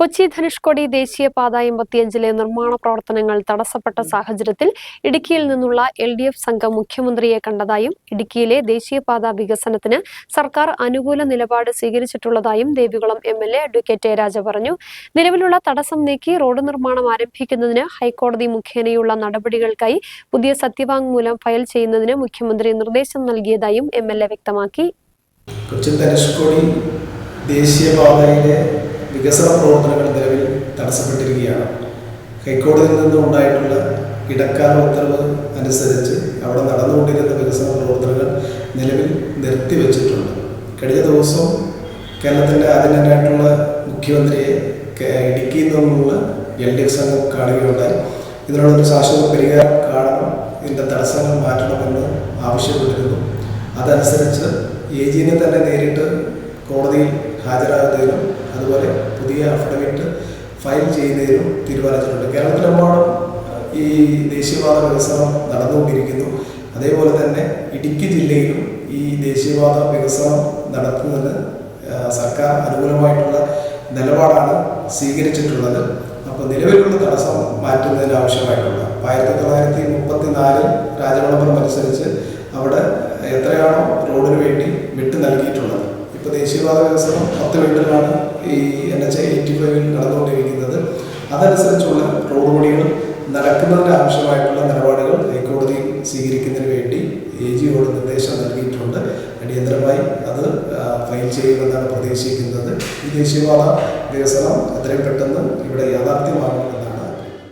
കൊച്ചി ധനുഷ്കോടി ദേശീയപാത എൺപത്തിയഞ്ചിലെ നിർമ്മാണ പ്രവർത്തനങ്ങൾ തടസ്സപ്പെട്ട സാഹചര്യത്തിൽ ഇടുക്കിയിൽ നിന്നുള്ള എൽ ഡി എഫ് സംഘം മുഖ്യമന്ത്രിയെ കണ്ടതായും ഇടുക്കിയിലെ ദേശീയപാത വികസനത്തിന് സർക്കാർ അനുകൂല നിലപാട് സ്വീകരിച്ചിട്ടുള്ളതായും Devikulam M L A advocate Raja പറഞ്ഞു. നിലവിലുള്ള തടസ്സം നീക്കി റോഡ് നിർമ്മാണം ആരംഭിക്കുന്നതിന് ഹൈക്കോടതി മുഖേനയുള്ള നടപടികൾക്കായി പുതിയ സത്യവാങ്മൂലം ഫയൽ ചെയ്യുന്നതിന് മുഖ്യമന്ത്രി നിർദ്ദേശം നൽകിയതായും എം എൽ എ വ്യക്തമാക്കി. കൊച്ചി ധനുഷ്കോടി ദേശീയപാതയിലെ വികസന പ്രവർത്തനങ്ങൾ നിലവിൽ തടസ്സപ്പെട്ടിരിക്കുകയാണ്. ഹൈക്കോടതിയിൽ നിന്നും ഉണ്ടായിട്ടുള്ള ഇടക്കാല ഉത്തരവ് അനുസരിച്ച് അവിടെ നടന്നുകൊണ്ടിരുന്ന വികസന പ്രവർത്തനങ്ങൾ നിലവിൽ നിർത്തിവെച്ചിട്ടുണ്ട്. കഴിഞ്ഞ ദിവസം കേരളത്തിന്റെ ആദ്യമായിട്ടുള്ള മുഖ്യമന്ത്രിയെ ഇടുക്കിയിൽ നിന്നുള്ള എൽ ഡി എഫ് സംഘം കാണുകയുണ്ടായി. ഇതിനുള്ളൊരു ശാശ്വത പരിഹാരം കാണണം ഇതിന്റെ തടസ്സങ്ങൾ മാറ്റണമെന്ന് ആവശ്യപ്പെട്ടിരുന്നു. അതനുസരിച്ച് എ ജിനെ തന്നെ നേരിട്ട് കോടതിയിൽ ഹാജരാകുന്നതിനും അതുപോലെ പുതിയ അഫിഡവിറ്റ് ഫയൽ ചെയ്യുന്നതിനും തീരുമാനിച്ചിട്ടുണ്ട്. കേരളത്തിലെമ്പാടും ഈ ദേശീയപാത വികസനം നടന്നുകൊണ്ടിരിക്കുന്നു. അതേപോലെ തന്നെ ഇടുക്കി ജില്ലയിലും ഈ ദേശീയപാത വികസനം നടത്തുന്നതിന് സർക്കാർ അനുകൂലമായിട്ടുള്ള നിലപാടാണ് സ്വീകരിച്ചിട്ടുള്ളത്. അപ്പോൾ നിലവിലുള്ള തടസ്സം മാറ്റുന്നതിന് ആവശ്യമായിട്ടുള്ള ആയിരത്തി തൊള്ളായിരത്തി മുപ്പത്തി നാലിൽ രാജവളപുരം അനുസരിച്ച് അവിടെ എത്രയാണോ റോഡിന് വേണ്ടി വിട്ടു നൽകിയിട്ടുള്ളത്. ഇപ്പോൾ ദേശീയപാത വികസനം പത്ത് വീട്ടിലാണ് ഈ എൻ എച്ച് എയ്റ്റി ഫൈവിൽ നടന്നുകൊണ്ടിരിക്കുന്നത്. അതനുസരിച്ചുള്ള റോഡ് പണികൾ നടക്കുന്നതിന് ആവശ്യമായിട്ടുള്ള നിലപാടുകൾ ഹൈക്കോടതിയിൽ സ്വീകരിക്കുന്നതിന് വേണ്ടി എ ജിയോട് നിർദ്ദേശം നൽകിയിട്ടുണ്ട്. അടിയന്തരമായി അത് ഫയൽ ചെയ്യുമെന്നാണ് പ്രതീക്ഷിക്കുന്നത്. ഈ ദേശീയപാത വികസനം എത്രയും പെട്ടെന്ന് ഇവിടെ യാഥാർത്ഥ്യമാകുമെന്ന്